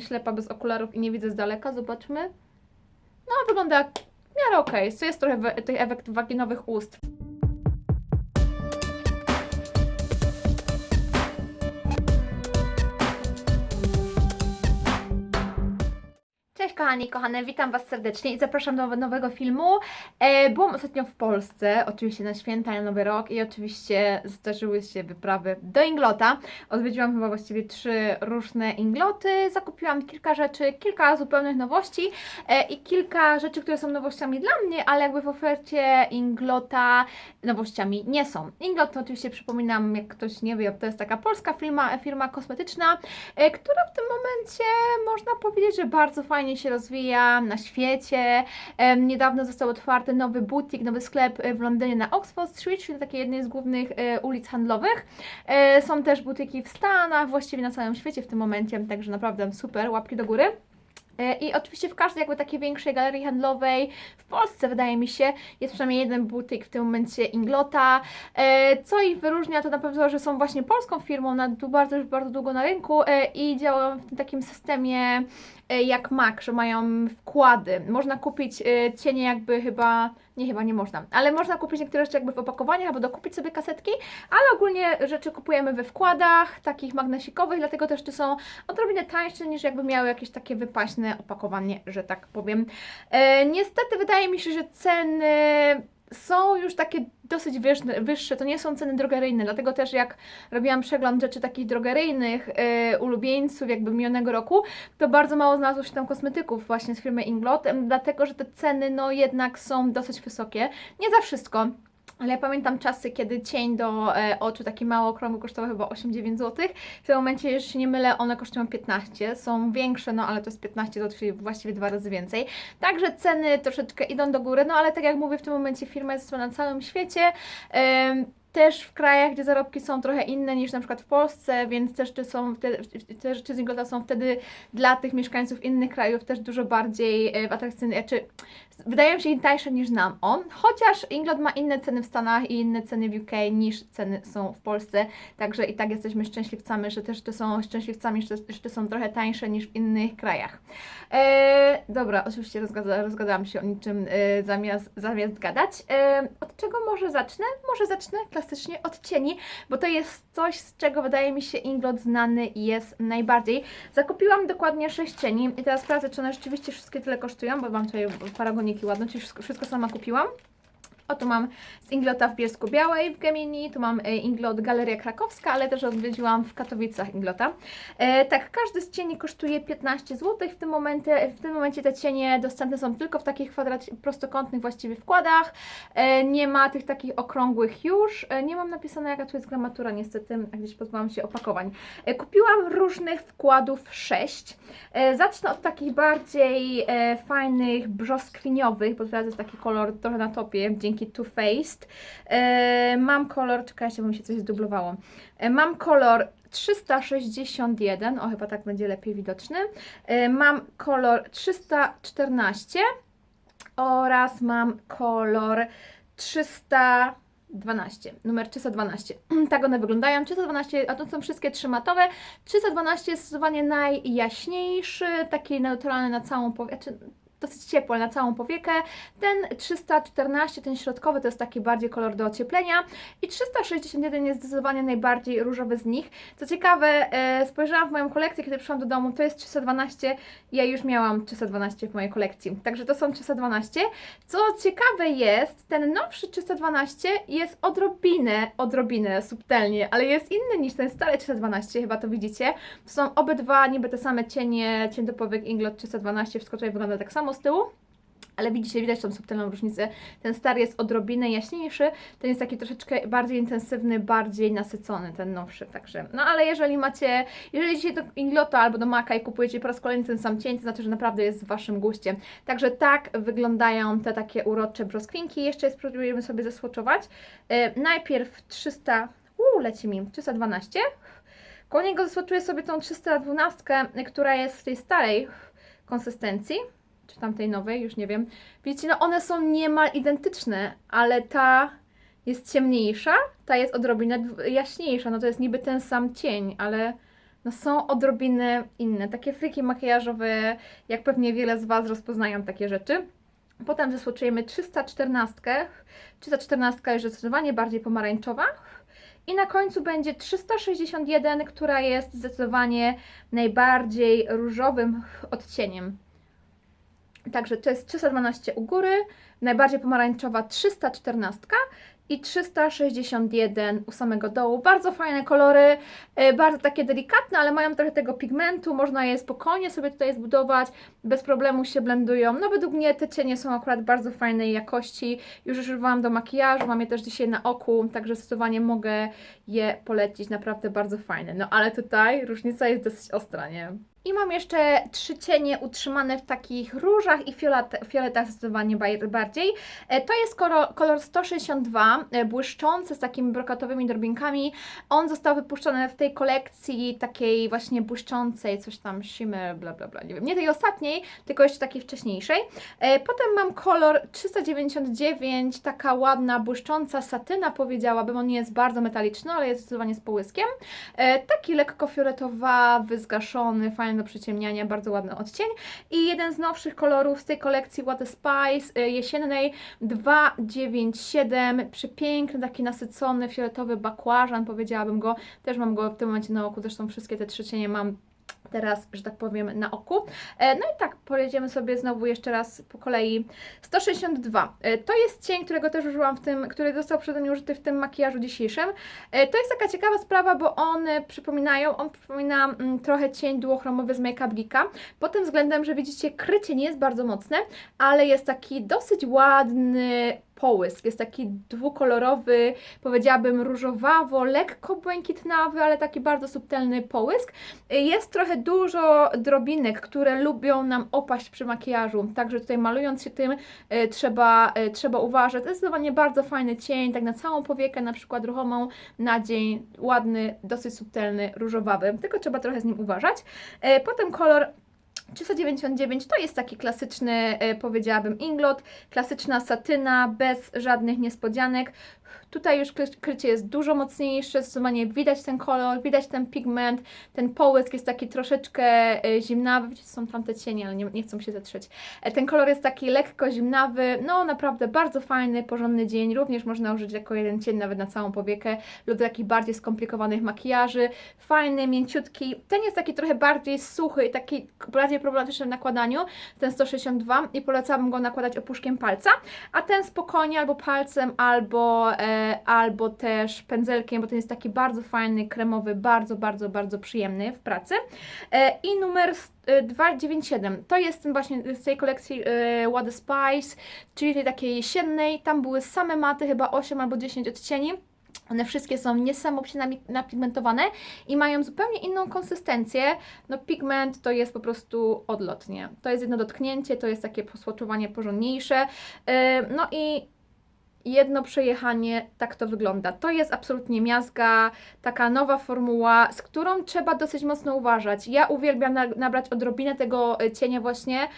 ślepa bez okularów i nie widzę z daleka, zobaczmy. No, wygląda w miarę okej. Okay. Jest trochę tych efekt waginowych ust. Cześć kochani, kochane, witam Was serdecznie i zapraszam do nowego filmu. E, byłam ostatnio w Polsce, oczywiście na święta, na Nowy Rok i oczywiście zdarzyły się wyprawy do Inglota. Odwiedziłam chyba właściwie trzy różne Ingloty, zakupiłam kilka rzeczy, kilka zupełnych nowości e, i kilka rzeczy, które są nowościami dla mnie, ale jakby w ofercie Inglota nowościami nie są. Inglot to oczywiście przypominam, jak ktoś nie wie, to jest taka polska firma, firma kosmetyczna, e, która w tym momencie można powiedzieć, że bardzo fajnie się rozwija na świecie. Niedawno został otwarty nowy butik, nowy sklep e, w Londynie na Oxford Street, czyli takiej jednej z głównych e, ulic handlowych. E, są też butyki w Stanach, właściwie na całym świecie w tym momencie, także naprawdę super, łapki do góry. I oczywiście w każdej jakby takiej większej galerii handlowej w Polsce, wydaje mi się, jest przynajmniej jeden butik w tym momencie Inglota. Co ich wyróżnia, to na pewno, że są właśnie polską firmą na bardzo, bardzo długo na rynku i działają w tym takim systemie jak MAC, że mają wkłady. Można kupić e, cienie jakby chyba, nie chyba nie można, ale można kupić niektóre rzeczy jakby w opakowaniach albo dokupić sobie kasetki, ale ogólnie rzeczy kupujemy we wkładach takich magnesikowych, dlatego też te są odrobinę tańsze niż jakby miały jakieś takie wypaśne opakowanie, że tak powiem. E, niestety wydaje mi się, że ceny są już takie dosyć wyższe, to nie są ceny drogeryjne, dlatego też jak robiłam przegląd rzeczy takich drogeryjnych, e, ulubieńców jakby minionego roku, to bardzo mało znalazło się tam kosmetyków właśnie z firmy Inglot, dlatego że te ceny no jednak są dosyć wysokie, nie za wszystko, ale ja pamiętam czasy, kiedy cień do e, oczu, taki mało okrągły, kosztował chyba 8-9 zł. W tym momencie, jeżeli się nie mylę, one kosztują 15. Są większe, no ale to jest 15 zł, czyli właściwie dwa razy więcej. Także ceny troszeczkę idą do góry, no ale tak jak mówię, w tym momencie firma jest na całym świecie. Em, też w krajach, gdzie zarobki są trochę inne niż na przykład w Polsce, więc te rzeczy, są wtedy, te rzeczy z Inglota są wtedy dla tych mieszkańców innych krajów też dużo bardziej e, atrakcyjne, czy wydają się im tańsze niż nam on, chociaż Inglot ma inne ceny w Stanach i inne ceny w UK niż ceny są w Polsce, także i tak jesteśmy szczęśliwcami, że te rzeczy są szczęśliwcami, że te są trochę tańsze niż w innych krajach. E, dobra, oczywiście rozgada, rozgadałam się o niczym e, zamiast, zamiast gadać. E, od czego może zacznę? Może zacznę klasycznie od cieni, bo to jest coś, z czego wydaje mi się Inglot znany jest najbardziej. Zakupiłam dokładnie 6 cieni i teraz sprawdzę, czy one rzeczywiście wszystkie tyle kosztują, bo mam tutaj paragoniki ładne, czyli wszystko, wszystko sama kupiłam. O, tu mam z Inglota w Bielsku Białej w Gemini, tu mam e, Inglot Galeria Krakowska, ale też odwiedziłam w Katowicach Inglota. E, tak, każdy z cieni kosztuje 15 zł. W tym, momencie, w tym momencie te cienie dostępne są tylko w takich kwadrat, prostokątnych właściwie wkładach. E, nie ma tych takich okrągłych już. E, nie mam napisane jaka tu jest gramatura niestety, a gdzieś pozbyłam się opakowań. E, kupiłam różnych wkładów 6. E, zacznę od takich bardziej e, fajnych, brzoskwiniowych, bo teraz jest taki kolor trochę na topie, dzięki Too Faced. E, mam kolor, czekajcie, bo mi się coś zdublowało. E, mam kolor 361, o chyba tak będzie lepiej widoczny. E, mam kolor 314 oraz mam kolor 312, numer 312. Tak one wyglądają. 312, a to są wszystkie trzy matowe. 312 jest zdecydowanie najjaśniejszy, taki neutralny na całą powiekę, dosyć ciepły na całą powiekę. Ten 314, ten środkowy, to jest taki bardziej kolor do ocieplenia i 361 jest zdecydowanie najbardziej różowy z nich. Co ciekawe, e, spojrzałam w moją kolekcję, kiedy przyszłam do domu, to jest 312, ja już miałam 312 w mojej kolekcji, także to są 312. Co ciekawe jest, ten nowszy 312 jest odrobinę, odrobinę subtelnie, ale jest inny niż ten stary 312, chyba to widzicie. To są obydwa niby te same cienie, cień do powiek Inglot 312, wszystko tutaj wygląda tak samo z tyłu. Ale widzicie, widać tą subtelną różnicę. Ten stary jest odrobinę jaśniejszy, ten jest taki troszeczkę bardziej intensywny, bardziej nasycony, ten nowszy, także. No ale jeżeli macie, jeżeli idziecie do Inglota albo do Maka i kupujecie po raz kolejny ten sam cień, to znaczy, że naprawdę jest w Waszym guście. Także tak wyglądają te takie urocze brzoskwinki. Jeszcze je spróbujemy sobie zasłoczować. E, najpierw 300, uuu, leci mi, 312. Koło niego zasłoczuję sobie tą 312, która jest w tej starej konsystencji czy tamtej nowej, już nie wiem. Widzicie, no one są niemal identyczne, ale ta jest ciemniejsza, ta jest odrobinę jaśniejsza, no to jest niby ten sam cień, ale no są odrobinę inne. Takie friki makijażowe, jak pewnie wiele z Was rozpoznają takie rzeczy. Potem zasłoczyjemy 314. 314 jest zdecydowanie bardziej pomarańczowa. I na końcu będzie 361, która jest zdecydowanie najbardziej różowym odcieniem. Także to jest 312 u góry, najbardziej pomarańczowa 314 i 361 u samego dołu. Bardzo fajne kolory, e, bardzo takie delikatne, ale mają trochę tego pigmentu, można je spokojnie sobie tutaj zbudować, bez problemu się blendują. No według mnie te cienie są akurat bardzo fajnej jakości, już używałam do makijażu, mam je też dzisiaj na oku, także zdecydowanie mogę je polecić, naprawdę bardzo fajne. No ale tutaj różnica jest dosyć ostra, nie? I mam jeszcze trzy cienie utrzymane w takich różach i fiolet, fioletach zdecydowanie bardziej. E, To jest kolor, kolor 162, e, błyszczący z takimi brokatowymi drobinkami. On został wypuszczony w tej kolekcji takiej właśnie błyszczącej, coś tam shimmer, bla bla bla, nie wiem, nie tej ostatniej, tylko jeszcze takiej wcześniejszej. E, Potem mam kolor 399, taka ładna, błyszcząca satyna powiedziałabym, on nie jest bardzo metaliczny, ale jest zdecydowanie z połyskiem. Taki lekko fioletowawy, zgaszony, fajny do przyciemniania, bardzo ładny odcień. I jeden z nowszych kolorów z tej kolekcji What the Spice e, jesiennej 297, przepiękny, taki nasycony, fioletowy bakłażan, powiedziałabym go. Też mam go w tym momencie na oku, zresztą wszystkie te trzy cienie mam teraz, że tak powiem, na oku. E, No i tak, pojedziemy sobie znowu jeszcze raz po kolei. 162. E, To jest cień, którego też użyłam w tym, który został przeze mnie użyty w tym makijażu dzisiejszym. E, To jest taka ciekawa sprawa, bo one przypominają, on przypomina mm, trochę cień duochromowy z Make Up Geeka. Pod tym względem, że widzicie, krycie nie jest bardzo mocne, ale jest taki dosyć ładny połysk. Jest taki dwukolorowy, powiedziałabym różowawo, lekko błękitnawy, ale taki bardzo subtelny połysk. Jest trochę dużo drobinek, które lubią nam opaść przy makijażu, także tutaj malując się tym e, trzeba, e, trzeba uważać. Zdecydowanie bardzo fajny cień, tak na całą powiekę, na przykład ruchomą na dzień, ładny, dosyć subtelny, różowawy, tylko trzeba trochę z nim uważać. E, Potem kolor 399 to jest taki klasyczny, e, powiedziałabym, inglot, klasyczna satyna, bez żadnych niespodzianek. Tutaj już kry- krycie jest dużo mocniejsze, zdecydowanie widać ten kolor, widać ten pigment, ten połysk jest taki troszeczkę e, zimnawy, widzicie, są tam te cienie, ale nie, nie chcą się zetrzeć. E, Ten kolor jest taki lekko zimnawy, no naprawdę bardzo fajny, porządny dzień, również można użyć jako jeden cień nawet na całą powiekę lub do takich bardziej skomplikowanych makijaży. Fajny, mięciutki, ten jest taki trochę bardziej suchy i taki bardziej problematyczny w nakładaniu, ten 162 i polecałabym go nakładać opuszkiem palca, a ten spokojnie albo palcem, albo, albo też pędzelkiem, bo ten jest taki bardzo fajny, kremowy, bardzo, bardzo, bardzo przyjemny w pracy. E, I numer s- e, 297, to jest ten właśnie z tej kolekcji e, What the Spice, czyli tej takiej jesiennej, tam były same maty, chyba 8 albo 10 odcieni. One wszystkie są niesamowicie napigmentowane i mają zupełnie inną konsystencję. No pigment to jest po prostu odlotnie. To jest jedno dotknięcie, to jest takie posłoczowanie porządniejsze. No i jedno przejechanie, tak to wygląda. To jest absolutnie miazga, taka nowa formuła, z którą trzeba dosyć mocno uważać. Ja uwielbiam na, nabrać odrobinę tego e, cienia właśnie.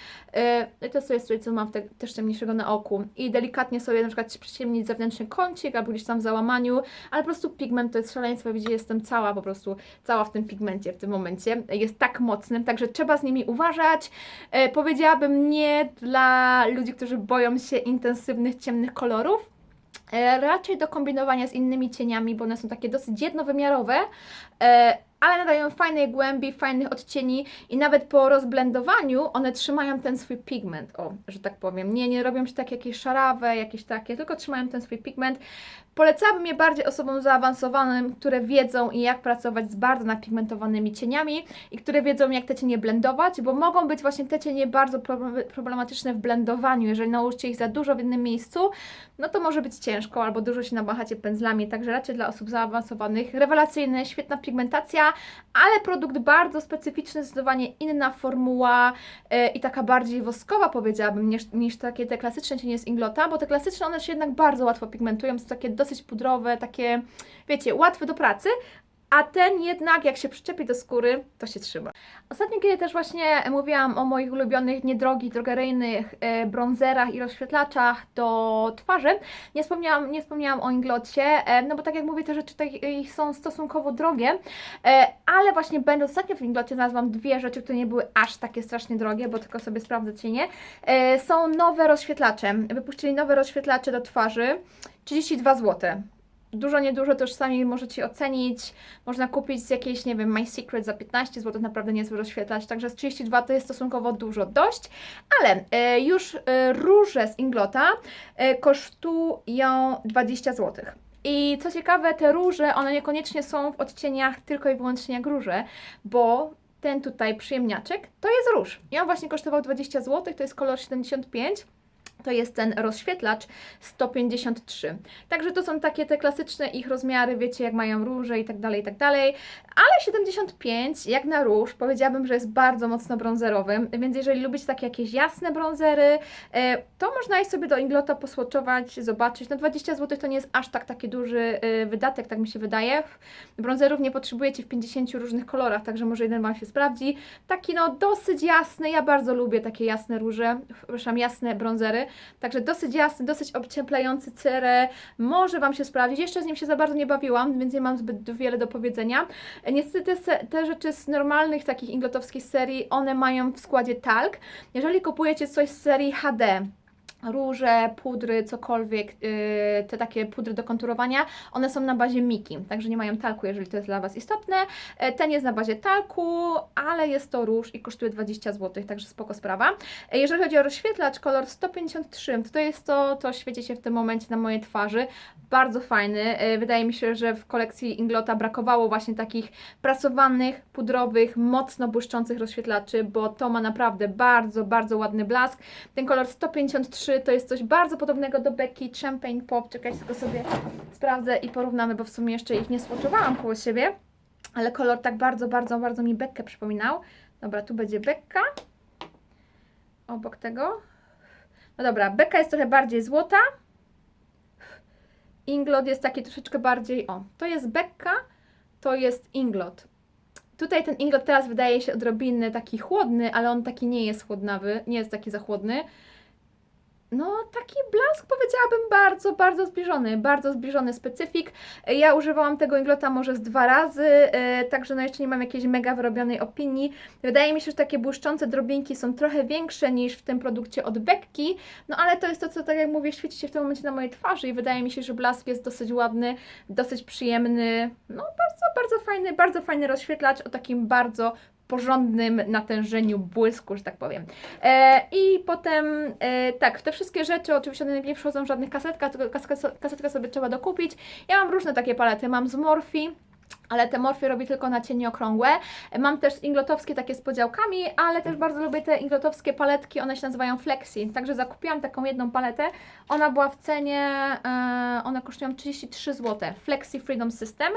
Yy, to jest coś, co mam te, też ciemniejszego na oku. I delikatnie sobie na przykład przyciemnić zewnętrzny kącik albo gdzieś tam w załamaniu, ale po prostu pigment to jest szaleństwo. Widzicie, jestem cała po prostu, cała w tym pigmencie w tym momencie. Jest tak mocny, także trzeba z nimi uważać. E, powiedziałabym nie dla ludzi, którzy boją się intensywnych, ciemnych kolorów. E, raczej do kombinowania z innymi cieniami, bo one są takie dosyć jednowymiarowe, e, ale nadają fajnej głębi, fajnych odcieni i nawet po rozblendowaniu one trzymają ten swój pigment, o, że tak powiem. Nie, nie robią się tak jakieś szarawe, jakieś takie, tylko trzymają ten swój pigment. Polecałabym je bardziej osobom zaawansowanym, które wiedzą jak pracować z bardzo napigmentowanymi cieniami i które wiedzą jak te cienie blendować, bo mogą być właśnie te cienie bardzo problem- problematyczne w blendowaniu. Jeżeli nałożycie ich za dużo w jednym miejscu, no to może być ciężko albo dużo się namachacie pędzlami, także raczej dla osób zaawansowanych. Rewelacyjny, świetna pigmentacja, ale produkt bardzo specyficzny, zdecydowanie inna formuła e, i taka bardziej woskowa powiedziałabym niż, niż takie te klasyczne cienie z Inglota, bo te klasyczne one się jednak bardzo łatwo pigmentują, są takie dosyć pudrowe, takie wiecie, łatwe do pracy, a ten jednak jak się przyczepi do skóry, to się trzyma. Ostatnio, kiedy też właśnie mówiłam o moich ulubionych, niedrogich, drogeryjnych e, bronzerach i rozświetlaczach do twarzy, nie wspomniałam, nie wspomniałam o Inglocie, e, no bo tak jak mówię, te rzeczy tutaj e, są stosunkowo drogie, e, ale właśnie będąc ostatnio w Inglocie znalazłam dwie rzeczy, które nie były aż takie strasznie drogie, bo tylko sobie sprawdzę cienie. E, są nowe rozświetlacze, wypuścili nowe rozświetlacze do twarzy, 32 zł. Dużo, niedużo, już sami możecie ocenić. Można kupić z jakiejś, nie wiem, My Secret za 15 zł, naprawdę niezły rozświetlacz, także z 32 to jest stosunkowo dużo, dość, ale e, już e, róże z Inglota e, kosztują 20 zł. I co ciekawe, te róże, one niekoniecznie są w odcieniach tylko i wyłącznie jak róże, bo ten tutaj przyjemniaczek to jest róż. I on właśnie kosztował 20 zł, to jest kolor 75 to jest ten rozświetlacz 153. Także to są takie te klasyczne ich rozmiary, wiecie, jak mają róże i tak dalej, i tak dalej. Ale 75, jak na róż, powiedziałabym, że jest bardzo mocno brązerowym, więc jeżeli lubicie takie jakieś jasne brązery, e, to można je sobie do Inglota posłoczować, zobaczyć. No 20 zł to nie jest aż tak taki duży e, wydatek, tak mi się wydaje. Brązerów nie potrzebujecie w 50 różnych kolorach, także może jeden Wam się sprawdzi. Taki no dosyć jasny, ja bardzo lubię takie jasne róże, przepraszam, jasne brązery. Także dosyć jasny, dosyć obcieplający cerę. Może Wam się sprawdzić. Jeszcze z nim się za bardzo nie bawiłam, więc nie mam zbyt wiele do powiedzenia. Niestety te, te rzeczy z normalnych takich inglotowskich serii, one mają w składzie talk. Jeżeli kupujecie coś z serii HD, róże, pudry, cokolwiek, yy, te takie pudry do konturowania, one są na bazie Miki, także nie mają talku, jeżeli to jest dla Was istotne. E, Ten jest na bazie talku, ale jest to róż i kosztuje 20 zł, także spoko sprawa. E, Jeżeli chodzi o rozświetlacz, kolor 153, to to jest to, co świeci się w tym momencie na mojej twarzy. Bardzo fajny. E, Wydaje mi się, że w kolekcji Inglota brakowało właśnie takich prasowanych, pudrowych, mocno błyszczących rozświetlaczy, bo to ma naprawdę bardzo, bardzo ładny blask. Ten kolor 153 to jest coś bardzo podobnego do Becky Champagne Pop. Czekajcie, tylko sobie sprawdzę i porównamy, bo w sumie jeszcze ich nie swatchowałam koło siebie. Ale kolor tak bardzo, bardzo, bardzo mi Beckę przypominał. Dobra, tu będzie Becka. Obok tego. No dobra, Becka jest trochę bardziej złota. Inglot jest taki troszeczkę bardziej. O, to jest Becka, to jest Inglot. Tutaj ten Inglot teraz wydaje się odrobinę taki chłodny, ale on taki nie jest chłodnawy, nie jest taki za chłodny. No, taki blask powiedziałabym bardzo, bardzo zbliżony, bardzo zbliżony specyfik. Ja używałam tego Inglota może z dwa razy, e, także no jeszcze nie mam jakiejś mega wyrobionej opinii. Wydaje mi się, że takie błyszczące drobinki są trochę większe niż w tym produkcie od Becky, no ale to jest to, co tak jak mówię, świeci się w tym momencie na mojej twarzy i wydaje mi się, że blask jest dosyć ładny, dosyć przyjemny, no bardzo, bardzo fajny, bardzo fajny rozświetlacz o takim bardzo porządnym natężeniu błysku, że tak powiem. E, I potem, e, tak, te wszystkie rzeczy, oczywiście one nie przychodzą w żadnych kasetkach, tylko kasetkę, kasetkę sobie trzeba dokupić. Ja mam różne takie palety, mam z Morphe, ale te morfy robi tylko na cienie okrągłe. Mam też inglotowskie takie z podziałkami, ale też bardzo lubię te inglotowskie paletki, one się nazywają Flexi. Także zakupiłam taką jedną paletę. Ona była w cenie, e, one kosztują 33 zł. Flexi Freedom System.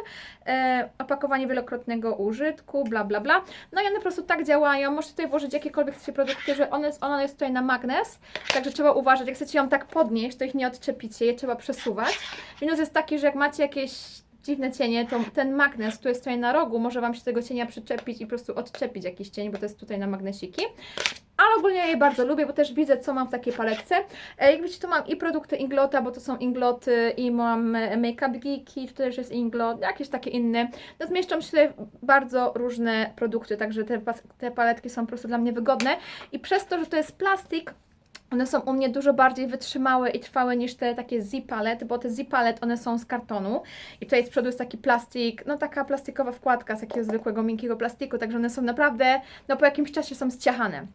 E, opakowanie wielokrotnego użytku, bla bla bla. No i one po prostu tak działają. Możecie tutaj włożyć jakiekolwiek chcecie produkty, że one, ona jest tutaj na magnes, także trzeba uważać. Jak chcecie ją tak podnieść, to ich nie odczepicie, je trzeba przesuwać. Minus jest taki, że jak macie jakieś dziwne cienie, to ten magnes, który jest tutaj na rogu, może Wam się tego cienia przyczepić i po prostu odczepić jakiś cień, bo to jest tutaj na magnesiki. Ale ogólnie ja je bardzo lubię, bo też widzę, co mam w takiej paletce. Jak widzicie, tu mam i produkty Inglota, bo to są Ingloty i mam Makeup Geeki, tu też jest Inglot, jakieś takie inne. No zmieszczą się tutaj bardzo różne produkty, także te, te paletki są po prostu dla mnie wygodne. I przez to, że to jest plastik, one są u mnie dużo bardziej wytrzymałe i trwałe niż te takie Z-palet, bo te Z-palet one są z kartonu i tutaj z przodu jest taki plastik, no taka plastikowa wkładka z takiego zwykłego miękkiego plastiku, także one są naprawdę, no po jakimś czasie są zciachane.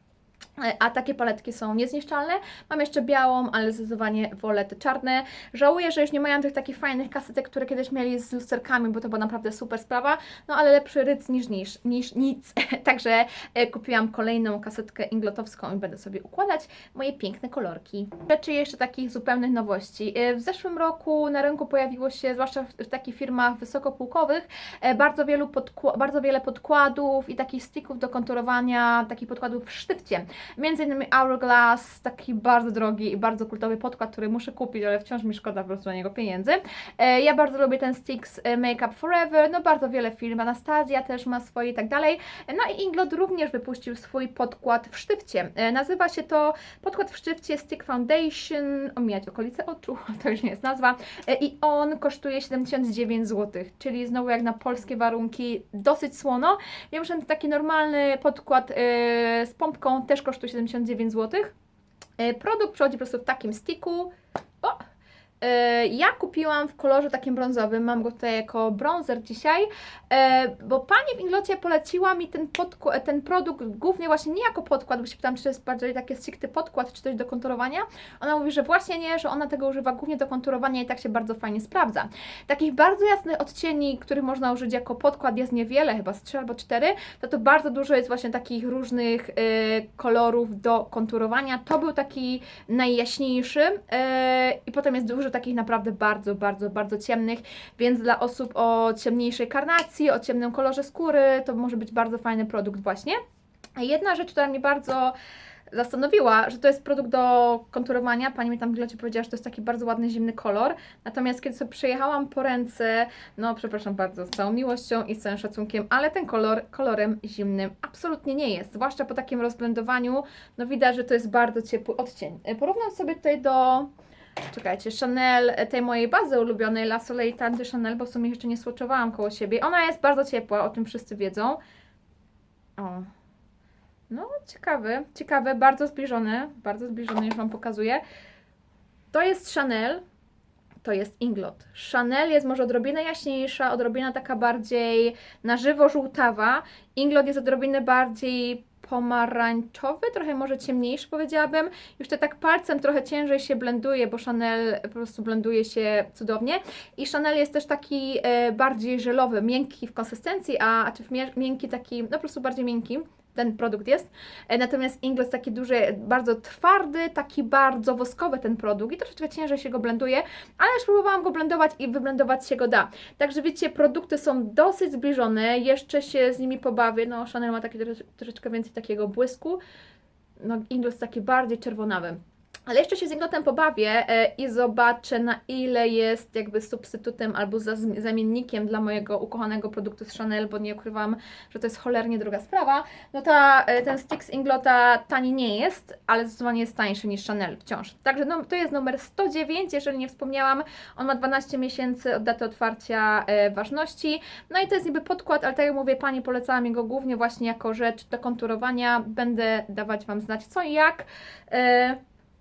E, A takie paletki są niezniszczalne. Mam jeszcze białą, ale zdecydowanie wolę te czarne. Żałuję, że już nie mają tych takich fajnych kasetek, które kiedyś mieli z lusterkami, bo to była naprawdę super sprawa. No ale lepszy ryc niż, niż, niż nic. Także e, kupiłam kolejną kasetkę inglotowską i będę sobie układać moje piękne kolorki. Rzeczy jeszcze takich zupełnych nowości. E, W zeszłym roku na rynku pojawiło się, zwłaszcza w, w takich firmach wysokopółkowych, bardzo, wielu bardzo wiele podkładów i takich sticków do konturowania, takich podkładów w sztywcie. Między innymi Hourglass, taki bardzo drogi i bardzo kultowy podkład, który muszę kupić, ale wciąż mi szkoda po prostu na niego pieniędzy. E, ja bardzo lubię ten Sticks e, Makeup Forever, no bardzo wiele firm, Anastazja też ma swoje i tak dalej. No i Inglot również wypuścił swój podkład w sztywcie. E, nazywa się to podkład w sztywcie Stick Foundation, omijać okolice oczu, to już nie jest nazwa. I on kosztuje 79 zł, czyli znowu jak na polskie warunki dosyć słono. Wiem, że taki normalny podkład z pompką też kosztuje 79 zł. Produkt przychodzi po prostu w takim sticku. E, Ja kupiłam w kolorze takim brązowym, mam go tutaj jako bronzer dzisiaj, e, bo pani w Inglocie poleciła mi ten, podku- ten produkt głównie właśnie nie jako podkład, bo się pytałam, czy to jest bardziej taki stricte podkład, czy coś do konturowania. Ona mówi, że właśnie nie, że ona tego używa głównie do konturowania i tak się bardzo fajnie sprawdza. Takich bardzo jasnych odcieni, których można użyć jako podkład jest niewiele, chyba z 3 albo 4, to to bardzo dużo jest właśnie takich różnych kolorów do konturowania. To był taki najjaśniejszy i potem jest dużo takich naprawdę bardzo, bardzo, bardzo ciemnych, więc dla osób o ciemniejszej karnacji, o ciemnym kolorze skóry, to może być bardzo fajny produkt właśnie. Jedna rzecz, która mnie bardzo zastanowiła, że to jest produkt do konturowania. Pani mi tam w powiedziała, że to jest taki bardzo ładny, zimny kolor. Natomiast kiedy sobie przejechałam po ręce, no przepraszam bardzo, z całą miłością i z całym szacunkiem, ale ten kolor kolorem zimnym absolutnie nie jest. Zwłaszcza po takim rozblendowaniu, no widać, że to jest bardzo ciepły odcień. Porównam sobie tutaj do Czekajcie, Chanel, e, tej mojej bazy ulubionej, La Soleil Tante Chanel, bo w sumie jeszcze nie swatchowałam koło siebie. Ona jest bardzo ciepła, o tym wszyscy wiedzą. O. No, ciekawy, ciekawy, bardzo zbliżony, bardzo zbliżony, już Wam pokazuję. To jest Chanel, to jest Inglot. Chanel jest może odrobinę jaśniejsza, odrobinę taka bardziej na żywo żółtawa. Inglot jest odrobinę bardziej pomarańczowy, trochę może ciemniejszy powiedziałabym. Już to tak palcem trochę ciężej się blenduje, bo Chanel po prostu blenduje się cudownie. I Chanel jest też taki e, bardziej żelowy, miękki w konsystencji, a, a czy w miękki taki, no po prostu bardziej miękki ten produkt jest. E, Natomiast Ingles taki duży, bardzo twardy, taki bardzo woskowy ten produkt i troszeczkę ciężej się go blenduje, ale już próbowałam go blendować i wyblendować się go da. Także wiecie, produkty są dosyć zbliżone, jeszcze się z nimi pobawię. No, Chanel ma taki trosze- troszeczkę więcej takiego błysku, no Ingles taki bardziej czerwonawy. Ale jeszcze się z Inglotem pobawię e, i zobaczę na ile jest jakby substytutem albo zamiennikiem dla mojego ukochanego produktu z Chanel, bo nie ukrywam, że to jest cholernie droga sprawa. No ta, e, ten stick z Inglota tani nie jest, ale zdecydowanie jest tańszy niż Chanel wciąż. Także no, to jest numer 109, jeżeli nie wspomniałam. On ma 12 miesięcy od daty otwarcia e, ważności. No i to jest niby podkład, ale tak jak mówię, Pani polecała mi go głównie właśnie jako rzecz do konturowania. Będę dawać Wam znać co i jak.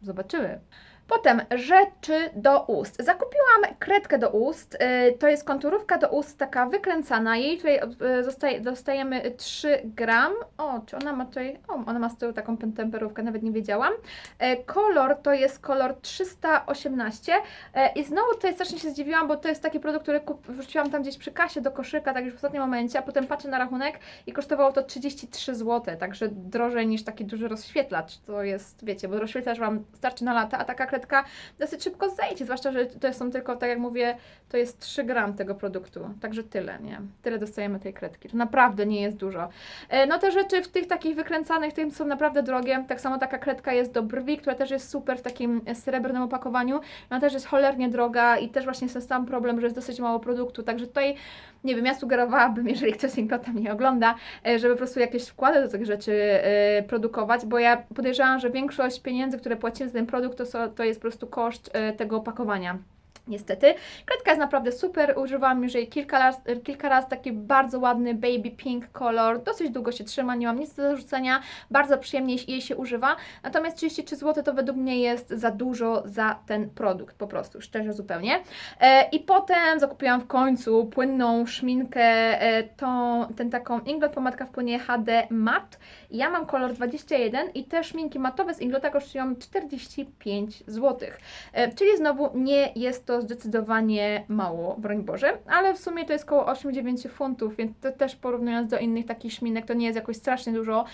Zobaczymy. Potem rzeczy do ust. Zakupiłam kredkę do ust. y, To jest konturówka do ust taka wykręcana. Jej tutaj y, zostaje, dostajemy 3 gram. O, czy ona ma tutaj. O, ona ma z tyłu taką temperówkę, nawet nie wiedziałam. E, Kolor to jest kolor 318. E, I znowu tutaj strasznie się zdziwiłam, bo to jest taki produkt, który wrzuciłam tam gdzieś przy kasie do koszyka, tak już w ostatnim momencie, a potem patrzę na rachunek i kosztowało to 33 zł, także drożej niż taki duży rozświetlacz. To jest, wiecie, bo rozświetlacz Wam starczy na lata, a taka kredka dosyć szybko zejdzie, zwłaszcza, że to są tylko, tak jak mówię, to jest 3 gram tego produktu, także tyle, nie? Tyle dostajemy tej kredki, to naprawdę nie jest dużo. E, No te rzeczy w tych takich wykręcanych, tym są naprawdę drogie, tak samo taka kredka jest do brwi, która też jest super w takim srebrnym opakowaniu, ona też jest cholernie droga i też właśnie jest sam problem, że jest dosyć mało produktu, także tutaj, nie wiem, ja sugerowałabym, jeżeli ktoś z Inglota mnie ogląda, e, żeby po prostu jakieś wkłady do tych rzeczy e, produkować, bo ja podejrzewam, że większość pieniędzy, które płacimy za ten produkt, to, są, to jest po prostu koszt e, tego opakowania. Niestety. Kredka jest naprawdę super, używałam już jej kilka razy, kilka razy, taki bardzo ładny baby pink kolor, dosyć długo się trzyma, nie mam nic do zarzucenia, bardzo przyjemnie jej się używa, natomiast 33 zł to według mnie jest za dużo za ten produkt, po prostu, szczerze zupełnie. E, I potem zakupiłam w końcu płynną szminkę, e, tą, ten taką Inglot pomadka w płynie HD Matte. Ja mam kolor 21 i te szminki matowe z Inglota kosztują 45 zł. E, Czyli znowu nie jest to zdecydowanie mało, broń Boże, ale w sumie to jest około 8-9 funtów, więc to też porównując do innych takich szminek, to nie jest jakoś strasznie dużo.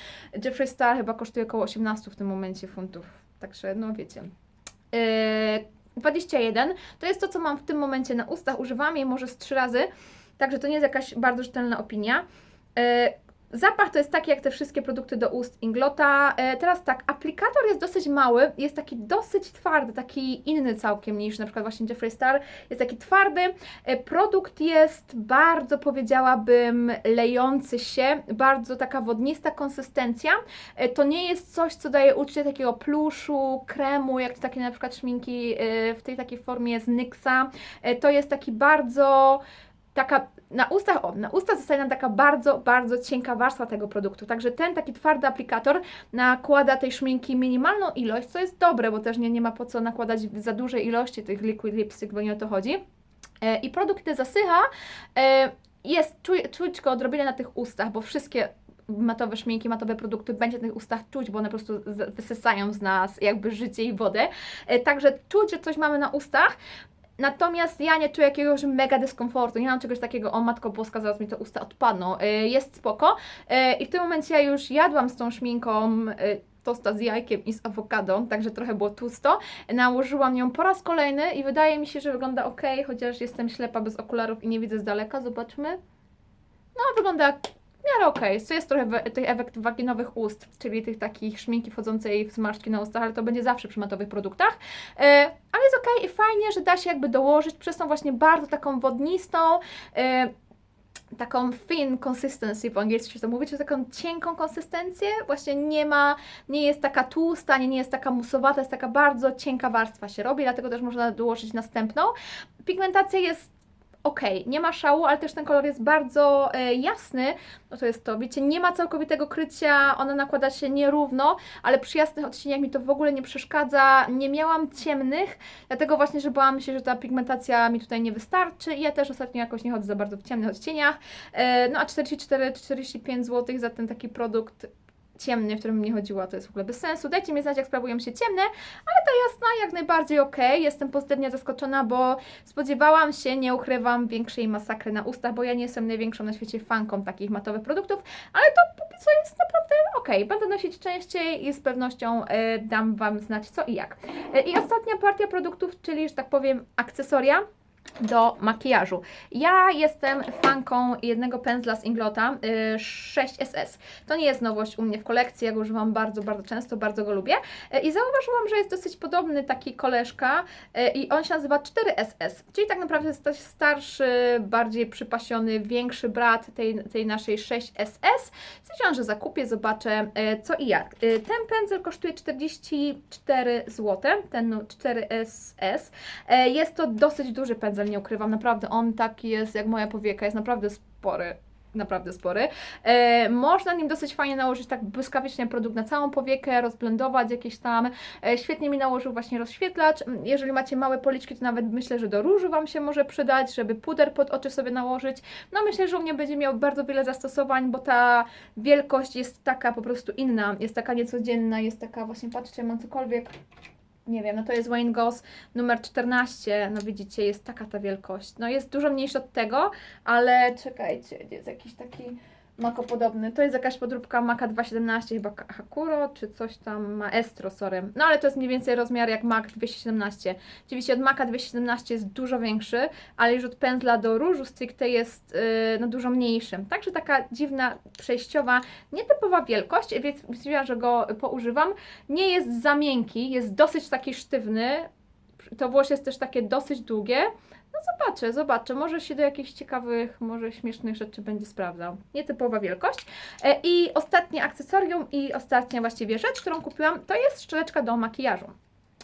Jeffree Star chyba kosztuje około 18 w tym momencie funtów, także no wiecie. E, 21 to jest to, co mam w tym momencie na ustach, używam jej może z 3 razy, także to nie jest jakaś bardzo rzetelna opinia. E, Zapach to jest taki jak te wszystkie produkty do ust Inglota. E, teraz tak, aplikator jest dosyć mały, jest taki dosyć twardy, taki inny całkiem niż na przykład właśnie Jeffree Star. Jest taki twardy. E, produkt jest bardzo, powiedziałabym, lejący się, bardzo taka wodnista konsystencja. E, to nie jest coś, co daje uczucie takiego pluszu, kremu, jak takie na przykład szminki w tej takiej formie z NYXa. To jest taki bardzo taka na ustach, o, na ustach zostaje nam taka bardzo, bardzo cienka warstwa tego produktu. Także ten taki twardy aplikator nakłada tej szminki minimalną ilość, co jest dobre, bo też nie, nie ma po co nakładać za dużej ilości tych liquid lipstick, bo nie o to chodzi. E, I produkt gdy zasycha, e, jest, czuć, czuć go odrobinę na tych ustach, bo wszystkie matowe szminki, matowe produkty będzie na tych ustach czuć, bo one po prostu wysysają z nas jakby życie i wodę. E, Także czuć, że coś mamy na ustach, Natomiast ja nie czuję jakiegoś mega dyskomfortu, nie mam czegoś takiego, o matko boska, zaraz mi te usta odpadną. Y, Jest spoko. Y, I w tym momencie ja już jadłam z tą szminką y, tosta z jajkiem i z awokadą, także trochę było tłusto. Nałożyłam ją po raz kolejny i wydaje mi się, że wygląda ok, chociaż jestem ślepa bez okularów i nie widzę z daleka. Zobaczmy. No, wygląda miarę okej. To jest trochę tych efekt waginowych ust, czyli tych takich szminki wchodzącej w zmarszczki na ustach, ale to będzie zawsze przy matowych produktach. E, ale jest okej i fajnie, że da się jakby dołożyć przez tą właśnie bardzo taką wodnistą, e, taką thin consistency po angielsku się to mówi, czyli taką cienką konsystencję, właśnie nie ma, nie jest taka tłusta, nie, nie jest taka musowata, jest taka bardzo cienka warstwa się robi, dlatego też można dołożyć następną. Pigmentacja jest ok, nie ma szału, ale też ten kolor jest bardzo e, jasny, no to jest to, wiecie, nie ma całkowitego krycia, ona nakłada się nierówno, ale przy jasnych odcieniach mi to w ogóle nie przeszkadza, nie miałam ciemnych, dlatego właśnie, że bałam się, że ta pigmentacja mi tutaj nie wystarczy. I ja też ostatnio jakoś nie chodzę za bardzo w ciemnych odcieniach, e, no a 44-45 zł za ten taki produkt ciemny, w którym nie chodziła, to jest w ogóle bez sensu. Dajcie mi znać, jak sprawują się ciemne, ale ta jasna jak najbardziej ok. Jestem pozytywnie zaskoczona, bo spodziewałam się, nie ukrywam, większej masakry na ustach, bo ja nie jestem największą na świecie fanką takich matowych produktów, ale to póki co jest naprawdę ok. Będę nosić częściej i z pewnością e, dam Wam znać co i jak. E, I ostatnia partia produktów, czyli, że tak powiem, akcesoria do makijażu. Ja jestem fanką jednego pędzla z Inglota y, 6SS. To nie jest nowość u mnie w kolekcji, ja go używam bardzo, bardzo często, bardzo go lubię. Y, I zauważyłam, że jest dosyć podobny taki koleżka y, i on się nazywa 4SS, czyli tak naprawdę jest to starszy, bardziej przypasiony, większy brat tej, tej naszej 6SS. Stwierdziłam, że zakupię, zobaczę y, co i jak. Y, Ten pędzel kosztuje 44 zł, ten no, 4SS. E, Jest to dosyć duży pędzel, nie ukrywam, naprawdę on taki jest jak moja powieka, jest naprawdę spory. Naprawdę spory. E, można nim dosyć fajnie nałożyć tak błyskawicznie produkt na całą powiekę, rozblendować jakieś tam. E, świetnie mi nałożył właśnie rozświetlacz. Jeżeli macie małe policzki, to nawet myślę, że do różu Wam się może przydać, żeby puder pod oczy sobie nałożyć. No myślę, że u mnie będzie miał bardzo wiele zastosowań, bo ta wielkość jest taka po prostu inna, jest taka niecodzienna, jest taka właśnie, patrzcie, mam cokolwiek nie wiem, no to jest Wayne Goss numer 14, no widzicie, jest taka ta wielkość. No jest dużo mniejsza od tego, ale czekajcie, jest jakiś taki makopodobny. To jest jakaś podróbka Maka 217, chyba Hakuro, czy coś tam, Maestro, sorry. No ale to jest mniej więcej rozmiar jak Mac 217. Oczywiście od Maca 217 jest dużo większy, ale już od pędzla do różu stricte jest yy, no dużo mniejszy. Także taka dziwna, przejściowa, nietypowa wielkość, więc stwierdziłam, że go poużywam. Nie jest za miękki, jest dosyć taki sztywny. To włosie jest też takie dosyć długie. No zobaczę, zobaczę. Może się do jakichś ciekawych, może śmiesznych rzeczy będzie sprawdzał. Nietypowa wielkość. E, I ostatnie akcesorium i ostatnia właściwie rzecz, którą kupiłam, to jest szczeleczka do makijażu.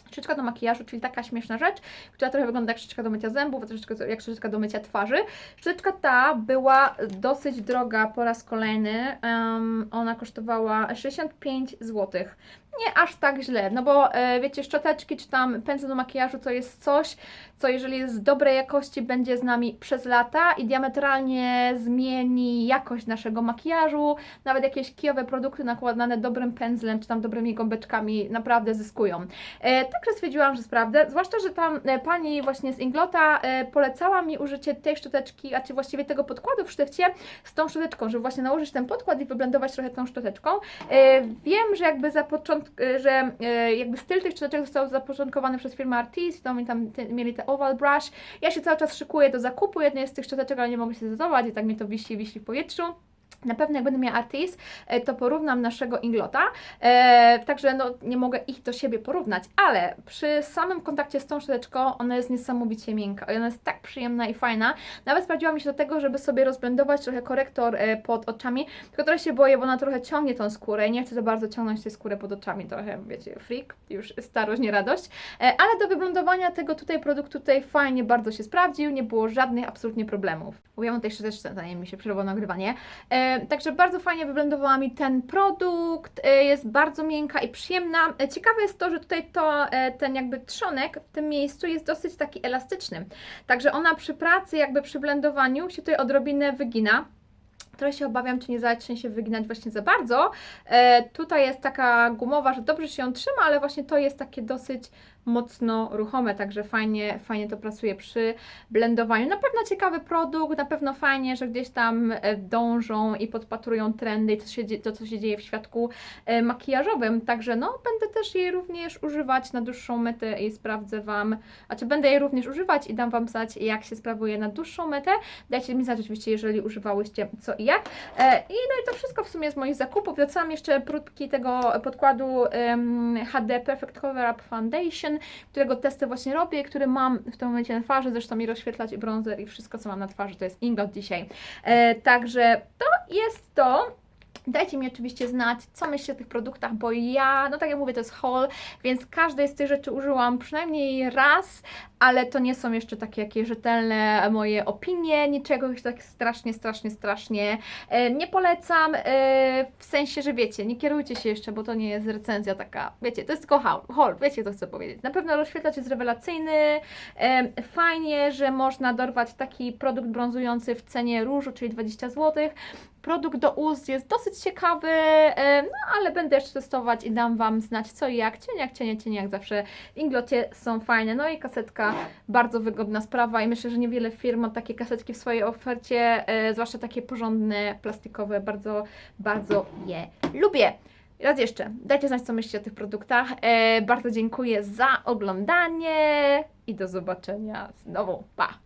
Szczoteczka do makijażu, czyli taka śmieszna rzecz, która trochę wygląda jak szczoteczka do mycia zębów, a troszeczkę jak szczoteczka do mycia twarzy. Szczoteczka ta była dosyć droga po raz kolejny. Em, ona kosztowała 65 zł. Nie aż tak źle, no bo e, wiecie, szczoteczki czy tam pędzel do makijażu to jest coś, co jeżeli jest z dobrej jakości, będzie z nami przez lata i diametralnie zmieni jakość naszego makijażu. Nawet jakieś kijowe produkty nakładane dobrym pędzlem czy tam dobrymi gąbeczkami naprawdę zyskują. E, także stwierdziłam, że sprawdzę. Zwłaszcza, że tam e, pani właśnie z Inglota polecała mi użycie tej szczoteczki, a czy właściwie tego podkładu w sztywcie z tą szczoteczką, żeby właśnie nałożyć ten podkład i wyblendować trochę tą szczoteczką. Wiem, że jakby za początk, e, że e, jakby styl tych szczoteczek został zapoczątkowany przez firmę Artis, to oni tam mieli te oval brush. Ja się cały czas szykuję do zakupu jednej z tych szczoteczek, ale nie mogę się zdecydować i tak mnie to wisi, wisi w powietrzu. Na pewno jak będę miała Artis, e, to porównam naszego Inglota, e, także no, nie mogę ich do siebie porównać, ale przy samym kontakcie z tą szczoteczką ona jest niesamowicie miękka ona jest tak przyjemna i fajna. Nawet sprawdziła mi się do tego, żeby sobie rozblendować trochę korektor e, pod oczami, tylko trochę się boję, bo ona trochę ciągnie tą skórę i nie chcę za bardzo ciągnąć tej skóry pod oczami, trochę wiecie, freak, już starość, nie radość, e, ale do wyblendowania tego tutaj produktu tutaj fajnie bardzo się sprawdził, nie było żadnych absolutnie problemów. Mówiłam o tej szczoteczce, zanim mi się przerwało nagrywanie. E, Także bardzo fajnie wyblendowała mi ten produkt, e, jest bardzo miękka i przyjemna. E, Ciekawe jest to, że tutaj to, e, ten jakby trzonek w tym miejscu jest dosyć taki elastyczny. Także ona przy pracy, jakby przy blendowaniu się tutaj odrobinę wygina. Trochę się obawiam, czy nie zacznie się wyginać właśnie za bardzo. E, tutaj jest taka gumowa, że dobrze się ją trzyma, ale właśnie to jest takie dosyć mocno ruchome, także fajnie, fajnie to pracuje przy blendowaniu. Na pewno ciekawy produkt, na pewno fajnie, że gdzieś tam e, dążą i podpatrują trendy i to, się, to co się dzieje w świadku e, makijażowym, także no będę też jej również używać na dłuższą metę i sprawdzę Wam, czy będę jej również używać i dam Wam znać jak się sprawuje na dłuższą metę. Dajcie mi znać oczywiście, jeżeli używałyście co i jak. E, I no i to wszystko w sumie z moich zakupów. Wracam jeszcze próbki tego podkładu HD Perfect Cover Up Foundation, którego testy właśnie robię, który mam w tym momencie na twarzy, zresztą mi rozświetlać i bronzer i wszystko co mam na twarzy to jest Ingot dzisiaj. E, także to jest to. Dajcie mi oczywiście znać, co myślicie o tych produktach, bo ja, no tak jak mówię, to jest haul, więc każdej z tych rzeczy użyłam przynajmniej raz, ale to nie są jeszcze takie jakieś rzetelne moje opinie, niczego już tak strasznie, strasznie, strasznie e, nie polecam, e, w sensie, że wiecie, nie kierujcie się jeszcze, bo to nie jest recenzja taka, wiecie, to jest tylko haul, haul wiecie co chcę powiedzieć. Na pewno rozświetlacz jest rewelacyjny, e, fajnie, że można dorwać taki produkt brązujący w cenie różu, czyli 20 zł, Produkt do ust jest dosyć ciekawy, e, no ale będę jeszcze testować i dam Wam znać co i jak. Cieniak, cienie, cienie jak zawsze w Inglocie są fajne. No i kasetka, bardzo wygodna sprawa i myślę, że niewiele firm ma takie kasetki w swojej ofercie, e, zwłaszcza takie porządne, plastikowe. Bardzo, bardzo je lubię. Raz jeszcze, dajcie znać co myślicie o tych produktach. E, bardzo dziękuję za oglądanie i do zobaczenia znowu. Pa!